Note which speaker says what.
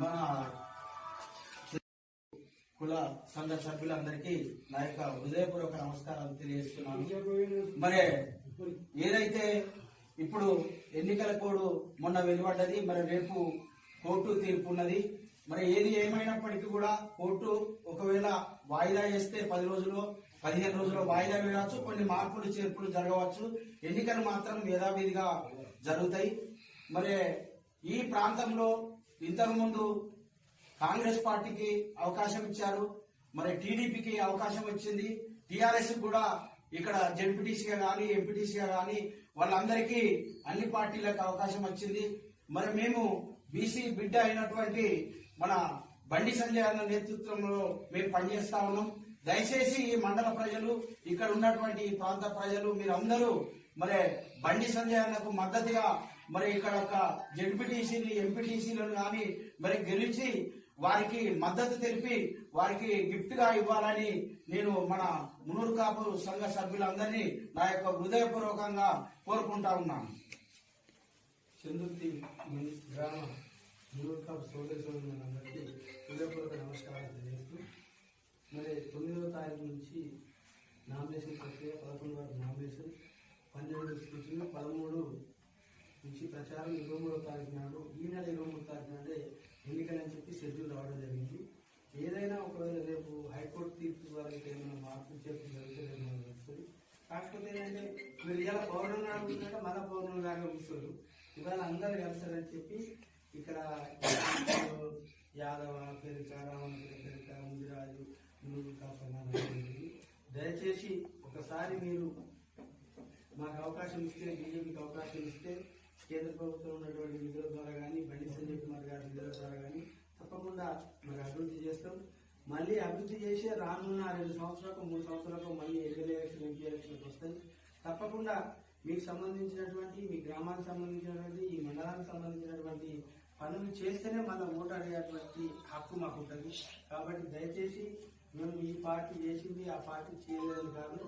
Speaker 1: మన కుల సంఘ సభ్యులందరికీ నా యొక్క హృదయపూర్వక నమస్కారాలు తెలియజేస్తున్నాను. మరి ఏదైతే ఇప్పుడు ఎన్నికల కోడ్ మొన్న వెలువడ్డది మరి రేపు కోర్టు తీర్పు ఉన్నది మరి ఏది ఏమైనప్పటికీ కూడా కోర్టు ఒకవేళ వాయిదా వేస్తే పది రోజులు పదిహేను రోజుల్లో వాయిదా వేయవచ్చు కొన్ని మార్పులు చేర్పులు జరగవచ్చు. ఎన్నికలు మాత్రం యథావిధిగా జరుగుతాయి. మరి ఈ ప్రాంతంలో ఇంతకుముందు కాంగ్రెస్ పార్టీకి అవకాశం ఇచ్చారు మరి టీడీపీకి అవకాశం వచ్చింది. టీఆర్ఎస్ కూడా ఇక్కడ జడ్పీటీసీగా కానీ ఎంపీటీసీగా కానీ వాళ్ళందరికీ అన్ని పార్టీలకు అవకాశం వచ్చింది. మరి మేము బీసీ బిడ్డ అయినటువంటి మన బండి సంజయ్ అన్న నేతృత్వంలో మేము పనిచేస్తా ఉన్నాం. దయచేసి ఈ మండల ప్రజలు ఇక్కడ ఉన్నటువంటి ఈ ప్రాంత ప్రజలు మీరందరూ మరి బండి సంజయ్ అన్నకు మద్దతుగా మరి ఇక్కడ ఒక జడ్పీటీసీని ఎంపీటీసీలను కానీ మరి గెలిచి వారికి మద్దతు తెలిపి వారికి గిఫ్ట్గా ఇవ్వాలని నేను మన మునూరు కాపు సంఘ సభ్యులందరినీ నా యొక్క హృదయపూర్వకంగా కోరుకుంటా ఉన్నాను.
Speaker 2: చందుర్తి మన గ్రామ మునూర్కాపు సోదరి సోదరులందరికీ హృదయపూర్వక నమస్కారాలు తెలియజేస్తూ మరి తొమ్మిదవ తారీఖు నుంచి నామినేషన్ ప్రక్రియ పదకొండు వరకు నామినేషన్ పన్నెండు సూచనలు పదమూడు నుంచి ప్రచారం ఇరవై తాగినాడు తారీఖు నాడు ఈ నెల ఇరవై మూడు తారీఖు నాడే ఎన్నికలని చెప్పి షెడ్యూల్ రావడం జరిగింది. ఏదైనా ఒకవేళ రేపు హైకోర్టు తీర్పు ద్వారా ఏమైనా మార్పు చేర్పులు జరిగితే తెలుస్తుంది కాకపోతే ఏంటంటే మీరు ఇలా పౌర్ణమి అడుగుతుంటే మన పౌర్ణమి లాగా కూర్చోరు. ఇవాళ అందరు కలిసారని చెప్పి ఇక్కడ యాదవ పెరిక రావణ పెరిక ముదిరాజు కాపీ దయచేసి ఒకసారి మీరు మాకు అవకాశం ఇస్తే బీజేపీకి అవకాశం ఇస్తే కేంద్ర ప్రభుత్వం ఉన్నటువంటి నిధుల ద్వారా కానీ బండి సంజయ్ కుమార్ గారి నిధుల ద్వారా కానీ తప్పకుండా మరి అభివృద్ధి చేస్తాం. మళ్ళీ అభివృద్ధి చేసి రానున్న రెండు సంవత్సరాలకు మూడు సంవత్సరాలకు మళ్ళీ ఎమ్మెల్యే ఎలక్షన్ ఎంపీ ఎలక్షన్కి వస్తాయి. తప్పకుండా మీకు సంబంధించినటువంటి మీ గ్రామానికి సంబంధించినటువంటి ఈ మండలానికి సంబంధించినటువంటి పనులు చేస్తేనే మన ఓటు అడిగేటువంటి హక్కు మాకు ఉంటుంది. కాబట్టి దయచేసి మేము ఈ పార్టీ చేసింది ఆ పార్టీ చేయలేదు కాదు.